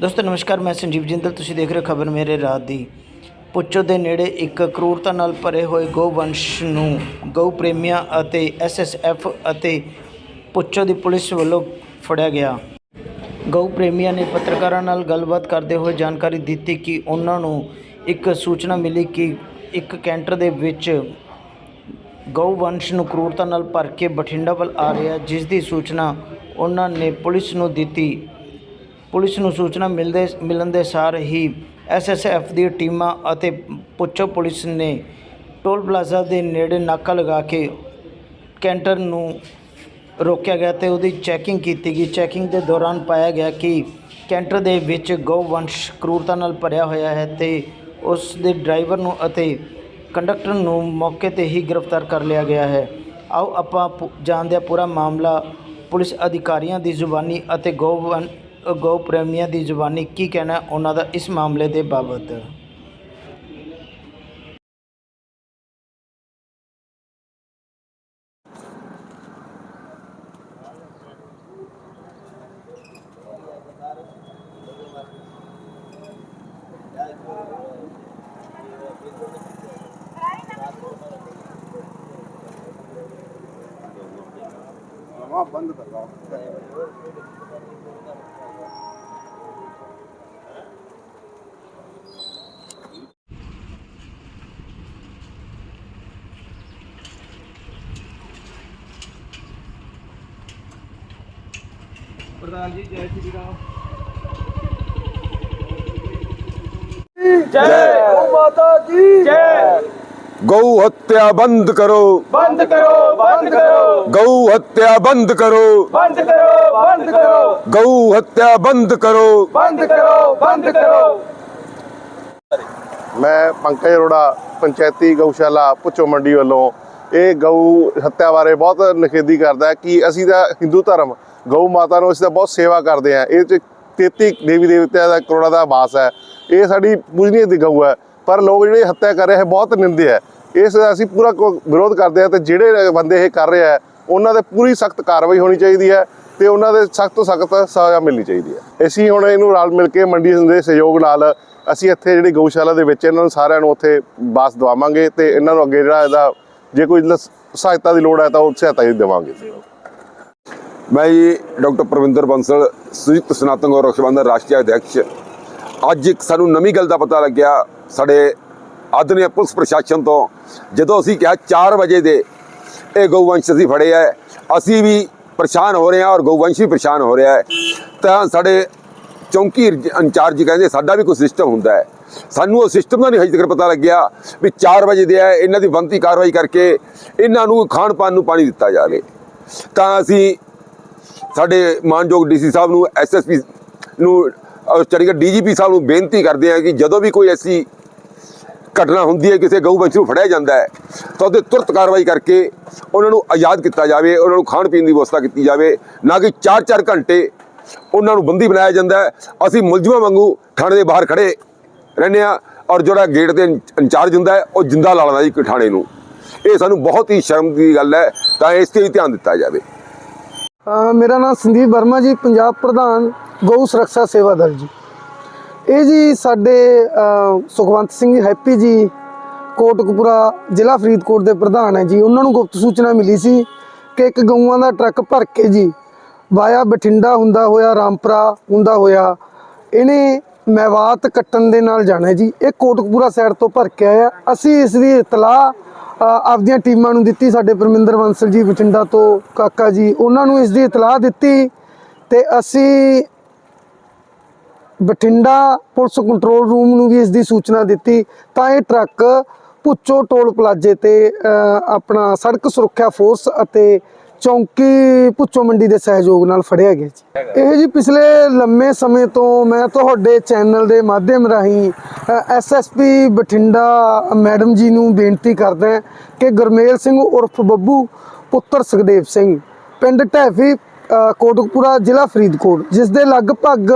ਦੋਸਤੋ, ਨਮਸਕਾਰ, ਮੈਂ ਸੰਜੀਵ ਜਿੰਦਲ। ਤੁਸੀਂ ਦੇਖ ਰਹੇ ਹੋ ਖਬਰ ਮੇਰੇ ਰਾਤ ਦੀ। ਪੁੱਚੋ ਦੇ ਨੇੜੇ ਇੱਕ ਕਰੂਰਤਾ ਨਾਲ ਭਰੇ ਹੋਏ ਗਊਵੰਸ਼ ਨੂੰ ਗਊ ਪ੍ਰੇਮੀਆਂ ਅਤੇ ਐਸਐਸਐਫ ਅਤੇ ਪੁੱਚੋ ਦੀ ਪੁਲਿਸ ਵੱਲੋਂ ਫੜਿਆ ਗਿਆ। ਗਊ ਪ੍ਰੇਮੀਆਂ ਨੇ ਪੱਤਰਕਾਰਾਂ ਨਾਲ ਗੱਲਬਾਤ ਕਰਦੇ ਹੋਏ ਜਾਣਕਾਰੀ ਦਿੱਤੀ ਕਿ ਉਹਨਾਂ ਨੂੰ ਇੱਕ ਸੂਚਨਾ ਮਿਲੀ ਕਿ ਇੱਕ ਕੈਂਟਰ ਦੇ ਵਿੱਚ ਗਊਵੰਸ਼ ਨੂੰ ਕਰੂਰਤਾ ਨਾਲ ਭਰ ਕੇ ਬਠਿੰਡਾ ਵੱਲ ਆ ਰਿਹਾ ਜਿਸ ਦੀ ਸੂਚਨਾ ਉਹਨਾਂ ਨੇ ਪੁਲਿਸ ਨੂੰ ਦਿੱਤੀ। ਪੁਲਿਸ ਨੂੰ ਸੂਚਨਾ ਮਿਲਦੇ, ਮਿਲਣ ਦੇ ਸਾਰ ਹੀ ਐਸਐਸਐਫ ਦੀ ਟੀਮਾਂ ਅਤੇ ਪੁੱਛੋ ਪੁਲਿਸ ਨੇ ਟੋਲ ਪਲਾਜ਼ਾ ਦੇ ਨੇੜੇ ਨਾਕਾ ਲਗਾ ਕੇ ਕੈਂਟਰ ਨੂੰ ਰੋਕਿਆ ਗਿਆ ਤੇ ਉਹਦੀ ਚੈਕਿੰਗ ਕੀਤੀ ਗਈ। ਚੈਕਿੰਗ ਦੇ ਦੌਰਾਨ ਪਾਇਆ ਗਿਆ ਕਿ ਕੈਂਟਰ ਦੇ ਵਿੱਚ ਗਊਵੰਸ਼ ਕਰੂਰਤਾ ਨਾਲ ਭਰਿਆ ਹੋਇਆ ਹੈ ਤੇ ਉਸ ਦੇ ਡਰਾਈਵਰ ਨੂੰ ਅਤੇ ਕੰਡਕਟਰ ਨੂੰ ਮੌਕੇ ਤੇ ਹੀ ਗ੍ਰਿਫਤਾਰ ਕਰ ਲਿਆ ਗਿਆ ਹੈ। ਆਓ ਆਪਾਂ ਪੁ- ਜਾਣਦੇ ਹਾਂ ਪੂਰਾ ਮਾਮਲਾ ਪੁਲਿਸ ਅਧਿਕਾਰੀਆਂ ਦੀ ਜ਼ੁਬਾਨੀ ਅਤੇ ਗਊਵਨ ਗਊ ਪ੍ਰੇਮੀਆਂ ਦੀ ਜ਼ੁਬਾਨੀ ਕੀ ਕਹਿਣਾ ਉਹਨਾਂ ਦਾ ਇਸ ਮਾਮਲੇ ਦੇ ਬਾਬਤ? वहाँ बंद प्रधान जी जय श्री राम। जय। ਗਊ ਹੱਤਿਆ ਬੰਦ ਕਰੋ ਬੰਦ ਕਰੋ ਬੰਦ ਕਰੋ ਗਊ ਹੱਤਿਆ ਬੰਦ ਕਰੋ ਬੰਦ ਕਰੋ ਬੰਦ ਕਰੋ ਗਊ ਹੱਤਿਆ ਬੰਦ ਕਰੋ ਬੰਦ ਕਰੋ ਬੰਦ ਕਰੋ ਮੈਂ ਪੰਕਜ ਅਰੋੜਾ ਪੰਚਾਇਤੀ ਗਊਸ਼ਾਲਾ ਪੁੱਚੋ ਮੰਡੀ ਵੱਲੋਂ ਇਹ ਗਊ ਹੱਤਿਆ ਬਾਰੇ ਬਹੁਤ ਨਿਖੇਧੀ ਕਰਦਾ ਕਿ ਅਸੀਂ ਤਾਂ ਹਿੰਦੂ ਧਰਮ ਗਊ ਮਾਤਾ ਨੂੰ ਅਸੀਂ ਤਾਂ ਬਹੁਤ ਸੇਵਾ ਕਰਦੇ ਆ ਇਹ ਚ 33 ਦੇਵੀ ਦੇਵਤਿਆਂ ਦਾ ਕਰੋੜਾਂ ਦਾ ਵਾਸ ਹੈ ਇਹ ਸਾਡੀ ਪੂਜਨੀਏ ਦੀ ਗਊ ਹੈ ਪਰ ਲੋਕ ਜਿਹੜੇ ਹੱਤਿਆ ਕਰ ਰਹੇ ਹੈ, ਬਹੁਤ ਨਿੰਦੇ ਹੈ। ਇਸ ਅਸੀਂ ਪੂਰਾ ਵਿਰੋਧ ਕਰਦੇ ਹਾਂ ਤੇ ਜਿਹੜੇ ਬੰਦੇ ਇਹ ਕਰ ਰਹੇ ਹੈ, ਉਹਨਾਂ ਤੇ ਪੂਰੀ ਸਖਤ ਕਾਰਵਾਈ ਹੋਣੀ ਚਾਹੀਦੀ ਹੈ ਤੇ ਉਹਨਾਂ ਦੇ ਸਖਤ ਤੋਂ ਸਖਤ ਸਜ਼ਾ ਮਿਲਣੀ ਚਾਹੀਦੀ ਹੈ। ਅਸੀਂ ਹੁਣ ਇਹਨੂੰ ਰਲ ਮਿਲ ਕੇ ਮੰਡੀ ਦੇ ਸਹਿਯੋਗ ਨਾਲ ਅਸੀਂ ਇੱਥੇ ਜਿਹੜੀ ਗਊਸ਼ਾਲਾ ਦੇ ਵਿੱਚ ਇਹਨਾਂ ਨੂੰ ਸਾਰਿਆਂ ਨੂੰ ਉੱਥੇ ਬਾਸ ਦਵਾਵਾਂਗੇ ਤੇ ਇਹਨਾਂ ਨੂੰ ਅੱਗੇ ਜਿਹੜਾ ਇਹਦਾ ਜੇ ਕੋਈ ਸਹਾਇਤਾ ਦੀ ਲੋੜ ਹੈ ਤਾਂ ਉਹ ਸਹਾਇਤਾ ਹੀ ਦੇਵਾਂਗੇ। ਮੈਂ ਜੀ ਡਾਕਟਰ ਪਰਵਿੰਦਰ ਬੰਸਲ, ਸੁਜੀਤ ਸਨਾਤਨ ਗੌਰਵ ਸ਼ਬੰਦਰ ਰਾਸ਼ਟਰੀ ਅਧਿਆਕਸ਼ ਅੱਜ ਇੱਕ ਸਾਨੂੰ ਨਵੀਂ ਗੱਲ ਦਾ ਪਤਾ ਲੱਗਿਆ। ਸਾਡੇ ਆਧੁਨਿਕ ਪੁਲਿਸ ਪ੍ਰਸ਼ਾਸਨ ਤੋਂ, ਜਦੋਂ ਅਸੀਂ ਕਿਹਾ 4 ਵਜੇ ਦੇ, ਇਹ ਗਊਵੰਸ਼ ਅਸੀਂ ਫੜੇ ਹੈ ਅਸੀਂ ਵੀ ਪਰੇਸ਼ਾਨ ਹੋ ਰਹੇ ਹਾਂ ਔਰ ਗਊਵੰਸ਼ ਵੀ ਪਰੇਸ਼ਾਨ ਹੋ ਰਿਹਾ ਹੈ। ਤਾਂ ਸਾਡੇ ਚੌਂਕੀ ਇੰਚਾਰਜ ਕਹਿੰਦੇ, ਸਾਡਾ ਵੀ ਕੋਈ ਸਿਸਟਮ ਹੁੰਦਾ ਹੈ। ਸਾਨੂੰ ਉਹ ਸਿਸਟਮ ਦਾ ਨਹੀਂ ਹਜੇ ਤੱਕ ਪਤਾ ਲੱਗਿਆ ਵੀ 4 ਵਜੇ ਦੇ ਹੈ, ਇਹਨਾਂ ਦੀ ਬੰਦੀ ਕਾਰਵਾਈ ਕਰਕੇ ਇਹਨਾਂ ਨੂੰ ਖਾਣ ਪਾਣ ਨੂੰ ਪਾਣੀ ਦਿੱਤਾ ਜਾਵੇ। ਤਾਂ ਅਸੀਂ ਸਾਡੇ ਮਾਨਯੋਗ ਡੀਸੀ ਸਾਹਿਬ ਨੂੰ ਐਸਐਸਪੀ ਨੂੰ ਔਰ ਚੰਡੀਗੜ੍ਹ ਡੀਜੀਪੀ ਸਾਹਿਬ ਨੂੰ ਬੇਨਤੀ ਕਰਦੇ ਹਾਂ ਕਿ ਜਦੋਂ ਵੀ ਕੋਈ ਐਸੀ ਘਟਨਾ ਹੁੰਦੀ ਹੈ, ਕਿਸੇ ਗਊ ਵੰਸ਼ ਨੂੰ ਫੜਿਆ ਜਾਂਦਾ ਹੈ, ਤਾਂ ਉਹਦੇ ਤੁਰਤ ਕਾਰਵਾਈ ਕਰਕੇ ਉਹਨਾਂ ਨੂੰ ਆਜ਼ਾਦ ਕੀਤਾ ਜਾਵੇ, ਉਹਨਾਂ ਨੂੰ ਖਾਣ ਪੀਣ ਦੀ ਵਿਵਸਥਾ ਕੀਤੀ ਜਾਵੇ, ਨਾ ਕਿ 4-4 ਘੰਟੇ ਉਹਨਾਂ ਨੂੰ ਬੰਦੀ ਬਣਾਇਆ ਜਾਂਦਾ ਹੈ। ਅਸੀਂ ਮੁਲਜ਼ਮਾਂ ਵਾਂਗੂ ਥਾਣੇ ਦੇ ਬਾਹਰ ਖੜੇ ਰਹਿੰਦੇ ਆ ਔਰ ਜਿਹੜਾ ਗੇਟ ਤੇ ਇੰਚਾਰਜ ਹੁੰਦਾ ਹੈ, ਉਹ ਜਿੰਦਾ ਲਾ ਲੈਂਦਾ ਜੀ ਥਾਣੇ ਨੂੰ। ਇਹ ਸਾਨੂੰ ਬਹੁਤ ਹੀ ਸ਼ਰਮ ਦੀ ਗੱਲ ਹੈ, ਤਾਂ ਇਸ ਤੇ ਵੀ ਧਿਆਨ ਦਿੱਤਾ ਜਾਵੇ। ਮੇਰਾ ਨਾਮ ਸੰਦੀਪ ਵਰਮਾ ਜੀ, ਪੰਜਾਬ ਪ੍ਰਧਾਨ ਗਊ ਸੁਰੱਖਿਆ ਸੇਵਾ ਦਲ ਜੀ। ਇਹ ਜੀ ਸਾਡੇ ਸੁਖਵੰਤ ਸਿੰਘ ਹੈਪੀ ਜੀ, ਕੋਟਕਪੂਰਾ ਜ਼ਿਲ੍ਹਾ ਫਰੀਦਕੋਟ ਦੇ ਪ੍ਰਧਾਨ ਹੈ ਜੀ। ਉਹਨਾਂ ਨੂੰ ਗੁਪਤ ਸੂਚਨਾ ਮਿਲੀ ਸੀ ਕਿ ਇੱਕ ਗਊਆਂ ਦਾ ਟਰੱਕ ਭਰ ਕੇ ਜੀ ਵਾਇਆ ਬਠਿੰਡਾ ਹੁੰਦਾ ਹੋਇਆ, ਰਾਮਪੁਰਾ ਹੁੰਦਾ ਹੋਇਆ, ਇਹਨੇ ਮੈਵਾਤ ਕੱਟਣ ਦੇ ਨਾਲ ਜਾਣਾ ਜੀ। ਇਹ ਕੋਟਕਪੂਰਾ ਸਾਈਡ ਤੋਂ ਭਰ ਕੇ ਆਇਆ। ਅਸੀਂ ਇਸ ਦੀ ਇਤਲਾਹ ਆਪਦੀਆਂ ਟੀਮਾਂ ਨੂੰ ਦਿੱਤੀ। ਸਾਡੇ ਪਰਮਿੰਦਰ ਬੰਸਲ ਜੀ, ਬਠਿੰਡਾ ਤੋਂ ਕਾਕਾ ਜੀ, ਉਹਨਾਂ ਨੂੰ ਇਸ ਦੀ ਇਤਲਾਹ ਦਿੱਤੀ ਤੇ ਅਸੀਂ ਬਠਿੰਡਾ ਪੁਲਿਸ ਕੰਟਰੋਲ ਰੂਮ ਨੂੰ ਵੀ ਇਸ ਦੀ ਸੂਚਨਾ ਦਿੱਤੀ ਤਾਂ ਇਹ ਟਰੱਕ ਪੁੱਚੋ ਟੋਲ ਪਲਾਜ਼ੇ ਤੇ ਆਪਣਾ ਸੜਕ ਸੁਰੱਖਿਆ ਫੋਰਸ ਅਤੇ ਚੌਂਕੀ ਪੁੱਚੋ ਮੰਡੀ ਦੇ ਸਹਿਯੋਗ ਨਾਲ ਫੜਿਆ ਗਿਆ ਜੀ। ਇਹ ਜੀ ਪਿਛਲੇ ਲੰਮੇ ਸਮੇਂ ਤੋਂ ਮੈਂ ਤੁਹਾਡੇ ਚੈਨਲ ਦੇ ਮਾਧਿਅਮ ਰਾਹੀਂ ਐਸਐਸਪੀ ਬਠਿੰਡਾ ਮੈਡਮ ਜੀ ਨੂੰ ਬੇਨਤੀ ਕਰਦਾ ਕਿ ਗੁਰਮੇਲ ਸਿੰਘ ਉਰਫ ਬੱਬੂ ਪੁੱਤਰ ਸੁਖਦੇਵ ਸਿੰਘ ਪਿੰਡ ਢੈਫੀ ਅ, ਕੋਟਕਪੂਰਾ ਜ਼ਿਲ੍ਹਾ ਫਰੀਦਕੋਟ ਜਿਸ ਦੇ ਲਗਭਗ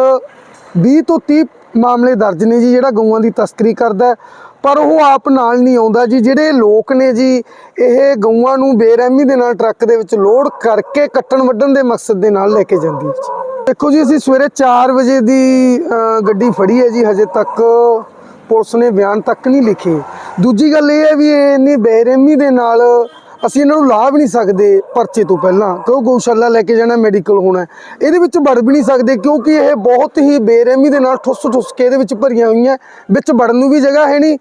20 ਤੋਂ 30 ਮਾਮਲੇ ਦਰਜ ਨੇ ਜੀ, ਜਿਹੜਾ ਗਊਆਂ ਦੀ ਤਸਕਰੀ ਕਰਦਾ ਪਰ ਉਹ ਆਪ ਨਾਲ ਨਹੀਂ ਆਉਂਦਾ ਜੀ। ਜਿਹੜੇ ਲੋਕ ਨੇ ਜੀ, ਇਹ ਗਊਆਂ ਨੂੰ ਬੇਰਹਿਮੀ ਦੇ ਨਾਲ ਟਰੱਕ ਦੇ ਵਿੱਚ ਲੋਡ ਕਰਕੇ ਕੱਟਣ ਵੱਢਣ ਦੇ ਮਕਸਦ ਦੇ ਨਾਲ ਲੈ ਕੇ ਜਾਂਦੀ ਹੈ ਦੇਖੋ ਜੀ, ਅਸੀਂ ਸਵੇਰੇ 4 ਵਜੇ ਦੀ ਗੱਡੀ ਫੜੀ ਹੈ ਜੀ। ਹਜੇ ਤੱਕ ਪੁਲਿਸ ਨੇ ਬਿਆਨ ਤੱਕ ਨਹੀਂ ਲਿਖੇ। ਦੂਜੀ ਗੱਲ ਇਹ ਹੈ ਵੀ ਇਹ ਇੰਨੀ ਬੇਰਹਿਮੀ ਦੇ ਨਾਲ ਅਸੀਂ ਇਹਨਾਂ ਨੂੰ ਲਾ ਵੀ ਨਹੀਂ ਸਕਦੇ ਪਰਚੇ ਤੋਂ ਪਹਿਲਾਂ, ਕਿਉਂ ਗਊਸ਼ਾਲਾ ਲੈ ਕੇ ਜਾਣਾ ਮੈਡੀਕਲ ਹੋਣਾ। ਇਹਦੇ ਵਿੱਚ ਵੜ ਵੀ ਨਹੀਂ ਸਕਦੇ ਕਿਉਂਕਿ ਇਹ ਬਹੁਤ ਹੀ ਬੇਰਹਿਮੀ ਦੇ ਨਾਲ ਠੁੱਸ ਠੁੱਸ ਕੇ ਇਹਦੇ ਵਿੱਚ ਭਰੀਆਂ ਹੋਈਆਂ, ਵਿੱਚ ਵੜਨ ਨੂੰ ਵੀ ਜਗ੍ਹਾ ਹੈ ਨਹੀਂ।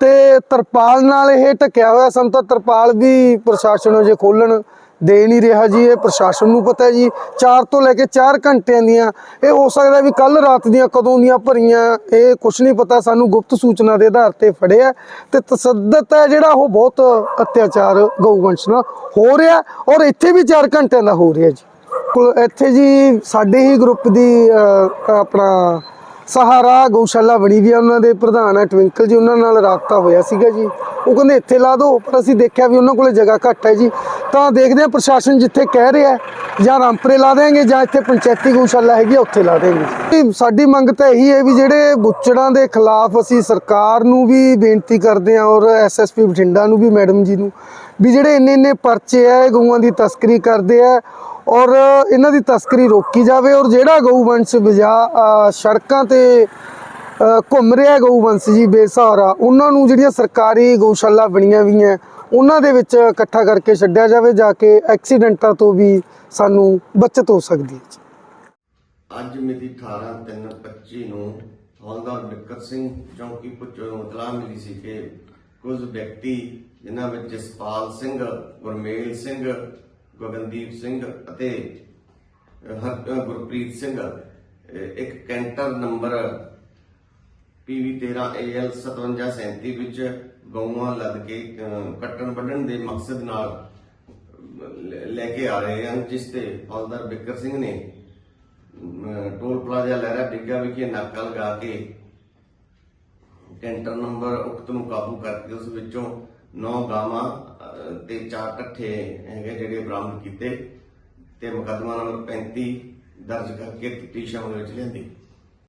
ਤੇ ਤਰਪਾਲ ਨਾਲ ਇਹ ਢੱਕਿਆ ਹੋਇਆ ਸਾਨੂੰ ਤਾਂ ਤਰਪਾਲ ਵੀ ਪ੍ਰਸ਼ਾਸਨ ਜੇ ਖੋਲਣ ਦੇ ਨਹੀਂ ਰਿਹਾ ਜੀ, ਇਹ ਪ੍ਰਸ਼ਾਸਨ ਨੂੰ ਪਤਾ ਹੈ ਜੀ। 4 ਤੋਂ ਲੈ ਕੇ 4 ਘੰਟਿਆਂ ਦੀਆਂ, ਇਹ ਹੋ ਸਕਦਾ ਵੀ ਕੱਲ ਰਾਤ ਦੀਆਂ ਕਦੋਂ ਦੀਆਂ ਭਰੀਆਂ, ਇਹ ਕੁਝ ਨਹੀਂ ਪਤਾ, ਸਾਨੂੰ ਗੁਪਤ ਸੂਚਨਾ ਦੇ ਆਧਾਰ ਤੇ ਫੜਿਆ ਤੇ ਤਸੱਦਤ ਹੈ ਜਿਹੜਾ ਉਹ ਬਹੁਤ ਅਤਿਆਚਾਰ ਗਊਵੰਸ਼ ਨਾਲ ਹੋ ਰਿਹਾ ਔਰ ਇੱਥੇ ਵੀ 4 ਘੰਟਿਆਂ ਦਾ ਹੋ ਰਿਹਾ ਜੀ। ਕੋਲ ਇੱਥੇ ਜੀ ਸਾਡੇ ਹੀ ਗਰੁੱਪ ਦੀ ਆਪਣਾ ਸਹਾਰਾ ਗਊਸ਼ਾਲਾ ਬਣੀ ਵੀ ਆ ਉਹਨਾਂ ਦੇ ਪ੍ਰਧਾਨ ਹੈ ਟਵਿੰਕਲ ਜੀ ਉਹਨਾਂ ਨਾਲ ਰਾਬਤਾ ਹੋਇਆ ਸੀਗਾ ਜੀ। ਉਹ ਕਹਿੰਦੇ ਇੱਥੇ ਲਾ ਦਿਓ ਪਰ ਅਸੀਂ ਦੇਖਿਆ ਵੀ ਉਹਨਾਂ ਕੋਲੇ ਜਗ੍ਹਾ ਘੱਟ ਹੈ ਜੀ। ਤਾਂ ਦੇਖਦੇ ਹਾਂ ਪ੍ਰਸ਼ਾਸਨ ਜਿੱਥੇ ਕਹਿ ਰਿਹਾ ਜਾਂ ਰਾਮਪਰੇ ਲਾ ਦੇਣਗੇ ਜਾਂ ਇੱਥੇ ਪੰਚਾਇਤੀ ਗਊਸ਼ਾਲਾ ਹੈਗੀ ਆ, ਉੱਥੇ ਲਾ ਦੇਣਗੇ ਸਾਡੀ ਮੰਗ ਤਾਂ ਇਹੀ ਹੈ ਵੀ ਜਿਹੜੇ ਬੁੱਚੜਾਂ ਦੇ ਖਿਲਾਫ ਅਸੀਂ ਸਰਕਾਰ ਨੂੰ ਵੀ ਬੇਨਤੀ ਕਰਦੇ ਹਾਂ ਔਰ ਐਸਐਸਪੀ ਬਠਿੰਡਾ ਨੂੰ ਵੀ ਮੈਡਮ ਜੀ ਨੂੰ ਵੀ ਜਿਹੜੇ ਇੰਨੇ ਇੰਨੇ ਪਰਚੇ ਆ ਗਊਆਂ ਦੀ ਤਸਕਰੀ ਕਰਦੇ ਆ ਔਰ ਇਹਨਾਂ ਦੀ ਤਸਕਰੀ ਰੋਕੀ ਜਾਵੇ ਔਰ ਜਿਹੜਾ ਗਊਵੰਸ਼ ਬਜਾ ਸੜਕਾਂ ਤੇ ਘੁੰਮ ਰਿਹਾ ਗਊਵੰਸ਼ ਜੀ ਬੇਸਹਾਰਾ, ਉਹਨਾਂ ਨੂੰ ਜਿਹੜੀਆਂ ਸਰਕਾਰੀ ਗਊਸ਼ਾਲਾ ਬਣੀਆਂ ਹੋਈਆਂ ਉਹਨਾਂ ਦੇ ਵਿੱਚ ਇਕੱਠਾ ਕਰਕੇ ਛੱਡਿਆ ਜਾਵੇ ਜਾ ਕੇ ਐਕਸੀਡੈਂਟਾਂ ਤੋਂ ਵੀ ਸਾਨੂੰ ਬਚਤ ਹੋ ਸਕਦੀ ਹੈ ਅੱਜ ਮਿਤੀ 18/3/25 ਨੂੰ ਹੌਲਦਾਰ ਬਿੱਕਰ ਸਿੰਘ ਚੌਂਕੀ ਪੁੱਛੋ ਇਤਲਾਹ ਮਿਲੀ ਸੀ ਕਿ ਕੁਝ ਵਿਅਕਤੀ ਜਿਨ੍ਹਾਂ ਵਿੱਚ ਜਸਪਾਲ ਸਿੰਘ, ਗੁਰਮੇਲ ਸਿੰਘ ਗਗਨਦੀਪ ਸਿੰਘ ਅਤੇ ਗੁਰਪ੍ਰੀਤ ਸਿੰਘ ਇੱਕ ਕੈਂਟਰ ਨੰਬਰ PV 13 AL 5737 ਵਿੱਚ ਗਊਆਂ ਲੱਦ ਕੇ ਕੱਟਣ ਵੱਢਣ ਦੇ ਮਕਸਦ ਨਾਲ ਲੈ- ਕੇ ਆ ਰਹੇ ਹਨ, ਜਿਸ ਤੇ ਹੌਲਦਾਰ ਬਿੱਕਰ ਸਿੰਘ ਨੇ ਟੋਲ ਪਲਾਜ਼ਾ ਲਹਿਰਾ ਡਿੱਗਾ ਵਿਖੇ ਨਾਕਾ ਲਗਾ ਕੇ ਕੈਂਟਰ ਨੰਬਰ ਉਕਤ ਨੂੰ ਕਾਬੂ ਕਰਕੇ ਉਸ ਵਿੱਚੋਂ 9 ਗਾਵਾਂ ਅਹ, ਤੇ 4 ਟੱਠੇ ਹੈਗੇ ਜਿਹੜੇ ਬਰਾਮਦ ਕੀਤੇ ਤੇ ਮੁਕੱਦਮਾ ਨੰਬਰ 35 ਦਰਜ ਕਰਕੇ ਤਫਤੀਸ਼ ਅਮਲ ਵਿੱਚ ਲਿਆਂਦੀ।